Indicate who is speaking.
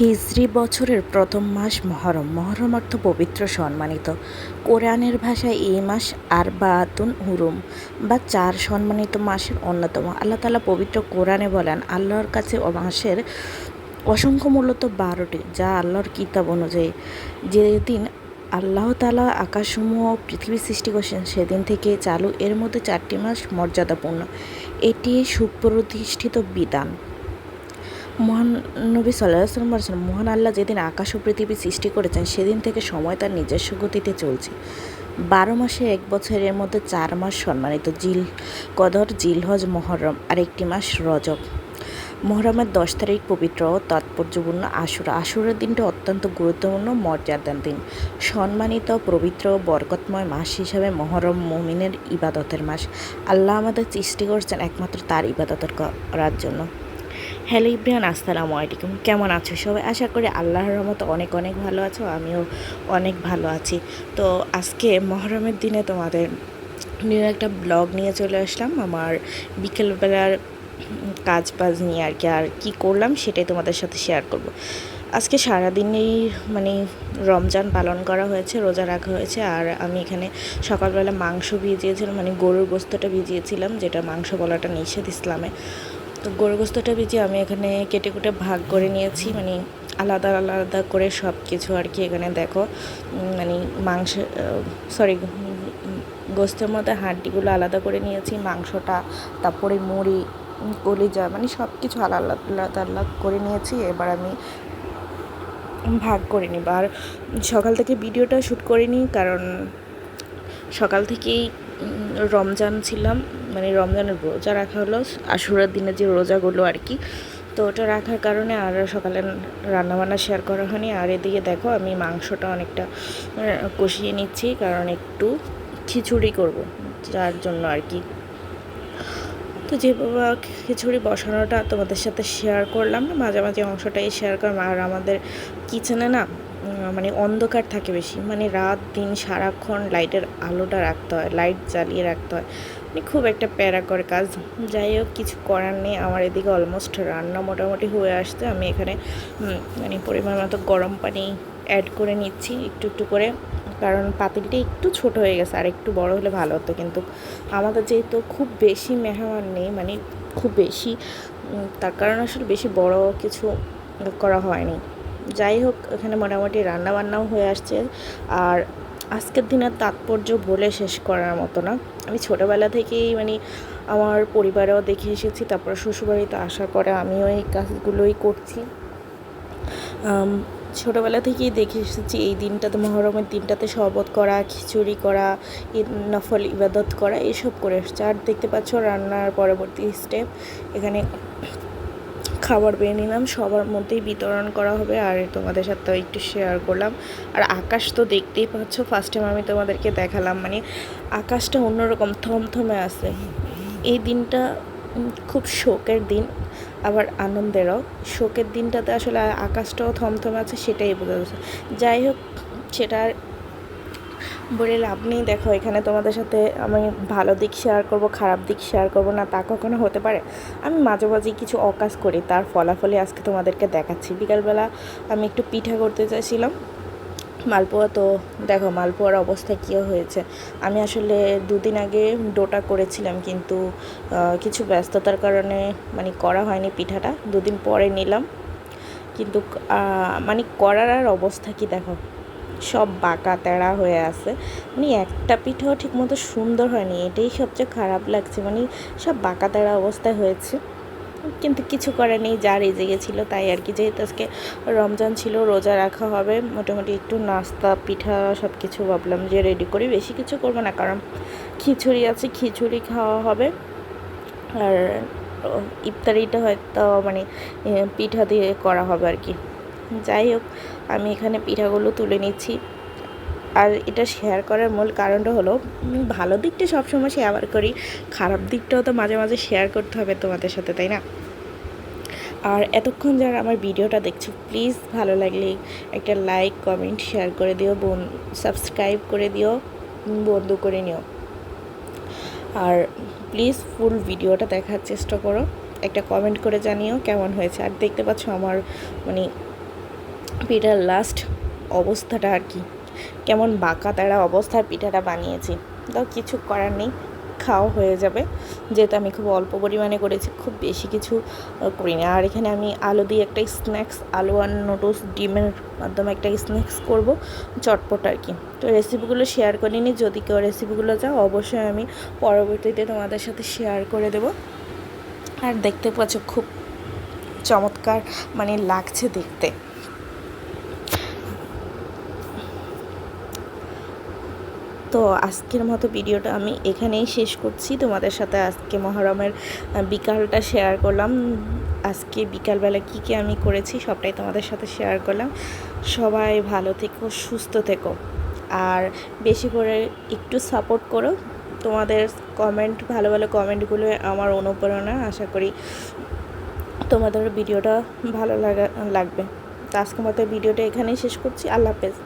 Speaker 1: হিজরি বছরের প্রথম মাস মহরম। মহরম অর্থ পবিত্র সম্মানিত। কোরআনের ভাষায় এই মাস আর বাতুন হুরুম বা চার সম্মানিত মাসের অন্যতম। আল্লাহ তালা পবিত্র কোরআনে বলেন, আল্লাহর কাছে মাসের অসংখ্য মূলত বারোটি, যা আল্লাহর কিতাব অনুযায়ী। যেদিন আল্লাহ তালা আকাশসমূহ পৃথিবী সৃষ্টি করছেন, সেদিন থেকে চালু। এর মধ্যে চারটি মাস মর্যাদাপূর্ণ। এটি সুপ্রতিষ্ঠিত বিধান। মহান নবী সাল্লাহ বলেছেন, মহান আল্লাহ যেদিন আকাশ ও পৃথিবী সৃষ্টি করেছেন, সেদিন থেকে সময় তার নিজস্ব গতিতে চলছে। বারো মাসে এক বছরের মধ্যে চার মাস সম্মানিত জিল, কদর, জিলহজ, মহরম আর একটি মাস রজব। মহরমের দশ তারিখ পবিত্র ও তাৎপর্যপূর্ণ আশুরা। আশুরের দিনটি অত্যন্ত গুরুত্বপূর্ণ মর্যাদার দিন। সম্মানিত, পবিত্র বরকতময় মাস হিসাবে মহরম মমিনের ইবাদতের মাস। আল্লাহ আমাদের সৃষ্টি করছেন একমাত্র তার ইবাদতের করার জন্য। হ্যালো ইব্রিয়ান আসসালামু আলাইকুম। কেমন আছো সবাই? আশা করি আল্লাহর রহমত অনেক অনেক ভালো আছো, আমিও অনেক ভালো আছি। তো আজকে মহরমের দিনে তোমাদের নিয়ে একটা ব্লগ নিয়ে চলে আসলাম। আমার বিকেলবেলার কাজ বাজ নিয়ে আর কি, আর কী করলাম সেটাই তোমাদের সাথে শেয়ার করব। আজকে সারাদিনেই মানে রমজান পালন করা হয়েছে, রোজা রাখা হয়েছে, আর আমি এখানে সকালবেলা মাংস ভিজিয়েছিলাম মানে গরুর গোস্তটা ভিজিয়েছিলাম, যেটা মাংস বলাটা নিষেধ ইসলামে। তো গরু গোস্তটা ভিজিয়ে আমি এখানে কেটে কুটে ভাগ করে নিয়েছি মানে আলাদা আলাদা করে সব কিছু আর কি এখানে দেখো। মানে মাংস সরি গোস্তের মধ্যে হাড্ডিগুলো আলাদা করে নিয়েছি, মাংসটা, তারপরে মুড়ি, কলিজা মানে সব কিছু আলাদা আলাদা আলাদা করে নিয়েছি। এবার আমি ভাগ করে নিব। আর সকাল থেকে ভিডিওটা শ্যুট করিনি, কারণ সকাল থেকেই রমজান ছিলাম মানে রমজানের রোজা রাখা হলো, আশুরার দিনে যে রোজাগুলো আর কি। তো ওটা রাখার কারণে আর সকালে রান্নাবান্না শেয়ার করা হয়নি। আর এদিকে দেখো, আমি মাংসটা অনেকটা কষিয়ে নিচ্ছি, কারণ একটু খিচুড়ি করব, যার জন্য আর কি। তো যে খিচুড়ি বসানোটা তোমাদের সাথে শেয়ার করলাম না, মাঝে মাঝে অংশটাই শেয়ার করলাম। আর আমাদের কিচেনে না মানে অন্ধকার থাকে বেশি। মানে রাত, দিন, সারাক্ষণ লাইটের আলোটা রাখতে হয় লাইট জ্বালিয়ে রাখতে হয়। মানে খুব একটা প্যারা করে কাজ। যাই হোক, কিছু করার নেই। আমার এদিকে অলমোস্ট রান্না মোটামুটি হয়ে আসতে আমি এখানে মানে পরিমাণ মতো গরম পানি অ্যাড করে নিচ্ছি একটু একটু করে। কারণ পাতিলটা একটু ছোট হয়ে গেছে। আর একটু বড় হলে ভালো হতো। কিন্তু আমাদের যেহেতু খুব বেশি মেহমান নেই মানে খুব বেশি তার কারণে আসলে বেশি বড় কিছু করা হয়নি। যাই হোক, এখানে মোটামুটি রান্না বান্নাও হয়ে আসছে। আর আজকের দিনের তাৎপর্য বলে শেষ করার মতো না। আমি ছোটোবেলা থেকেই মানে আমার পরিবারেও দেখে এসেছি, তারপর শ্বশুরবাড়িতে আসার পরে আমিও এই কাজগুলোই করছি। ছোটোবেলা থেকেই দেখে এসেছি, এই দিনটাতে মহরমের দিনটাতে শরবত করা, খিচুড়ি করা নফল, ইবাদত করা, এসব করে এসছে। আর দেখতে পাচ্ছ রান্নার পরবর্তী স্টেপ এখানে খাবার পেয়ে নিলাম, সবার মধ্যেই বিতরণ করা হবে আর তোমাদের সাথেও একটু শেয়ার করলাম। আর আকাশ তো দেখতেই পাচ্ছ ফার্স্ট টাইম আমি তোমাদেরকে দেখালাম মানে আকাশটা অন্যরকম, থমথমে আছে। এই দিনটা খুব শোকের দিন, আবার আনন্দেরও। শোকের দিনটাতে আসলে আকাশটাও থমথমে আছে, সেটাই বোঝা যাচ্ছে। যাই হোক সেটার বলে লাভ নেই। দেখো, এখানে তোমাদের সাথে আমি ভালো দিক শেয়ার করব, খারাপ দিক শেয়ার করব না, তা কখনো হতে পারে। আমি মাঝে মাঝে কিছু অকাজ করি, তার ফলাফলে আজকে তোমাদেরকে দেখাচ্ছি। বিকালবেলা আমি একটু পিঠা করতে চাইছিলাম মালপোয়া, তো দেখো মালপোয়ার অবস্থা কী হয়েছে। আমি আসলে দুদিন আগে ডোটা করেছিলাম, কিন্তু কিছু ব্যস্ততার কারণে মানে করা হয়নি পিঠাটা। দুদিন পরে নিলাম। কিন্তু মানে করার আর অবস্থা কি দেখো? সব বাঁকা তেড়া হয়ে আছে। মানে একটা পিঠাও ঠিকমতো সুন্দর হয়নি। এটাই সবচেয়ে খারাপ লাগছে। মানে সব বাঁকা তেড়া অবস্থায় হয়েছে। কিন্তু কিছু করে নেই, যা রেজে গেছিল তাই আর কি। যেহেতু আজকে রমজান ছিল, রোজা রাখা হবে, মোটামুটি একটু নাস্তা, পিঠা সব কিছু ভাবলাম যে রেডি করি। বেশি কিছু করব না, কারণ খিচুড়ি আছে, খিচুড়ি খাওয়া হবে। আর ইফতারিটা হয়তো মানে পিঠা দিয়ে করা হবে আর কি। যাই হোক আমি এখানে পিঠাগুলো তুলে নিচ্ছি। আর এটা শেয়ার করার মূল কারণটা হলো ভালো দিকটা সবসময় শেয়ার করি, খারাপ দিকটাও তো মাঝে মাঝে শেয়ার করতে হবে তোমাদের সাথে, তাই না? আর এতক্ষণ যারা আমার ভিডিওটা দেখছ প্লিজ ভালো লাগলে একটা লাইক কমেন্ট শেয়ার করে দিও, বোন সাবস্ক্রাইব করে দিও বন্ধু করে নিও। আর প্লিজ ফুল ভিডিওটা দেখার চেষ্টা করো, একটা কমেন্ট করে জানিও কেমন হয়েছে। আর দেখতে পাচ্ছ আমার মানে পিঠার লাস্ট অবস্থাটা আর কি। কেমন বাঁকা তারা অবস্থায় পিঠাটা বানিয়েছি। তাও কিছু করার নেই খাওয়া হয়ে যাবে। যেহেতু আমি খুব অল্প পরিমাণে করেছি খুব বেশি কিছু আহ, করিনি। আর এখানে আমি আলু দিয়ে একটা স্ন্যাক্স আলু আর নুডলস ডিমের মাধ্যমে একটা স্ন্যাক্স করব চটপট আর কি। তো রেসিপিগুলো শেয়ার করিনি যদি কেউ রেসিপিগুলো চাও অবশ্যই আমি পরবর্তীতে তোমাদের সাথে শেয়ার করে দেব। আর দেখতে পাচ্ছ খুব চমৎকার মানে লাগছে দেখতে। তো আজকের মতো ভিডিওটা আমি এখানেই শেষ করছি। তোমাদের সাথে আজকে মহরমের বিকালটা শেয়ার করলাম। আজকে বিকালবেলা কী কী আমি করেছি সবটাই তোমাদের সাথে শেয়ার করলাম। সবাই ভালো থেকো, সুস্থ থেকো। আর বেশি করে একটু সাপোর্ট করো। তোমাদের কমেন্ট ভালো ভালো কমেন্টগুলো আমার অনুপ্রেরণা, আশা করি তোমাদের ভিডিওটা ভালো লাগা, লাগবে। তো আজকের মতো ভিডিওটা এখানেই শেষ করছি। আল্লাহ হাফেজ।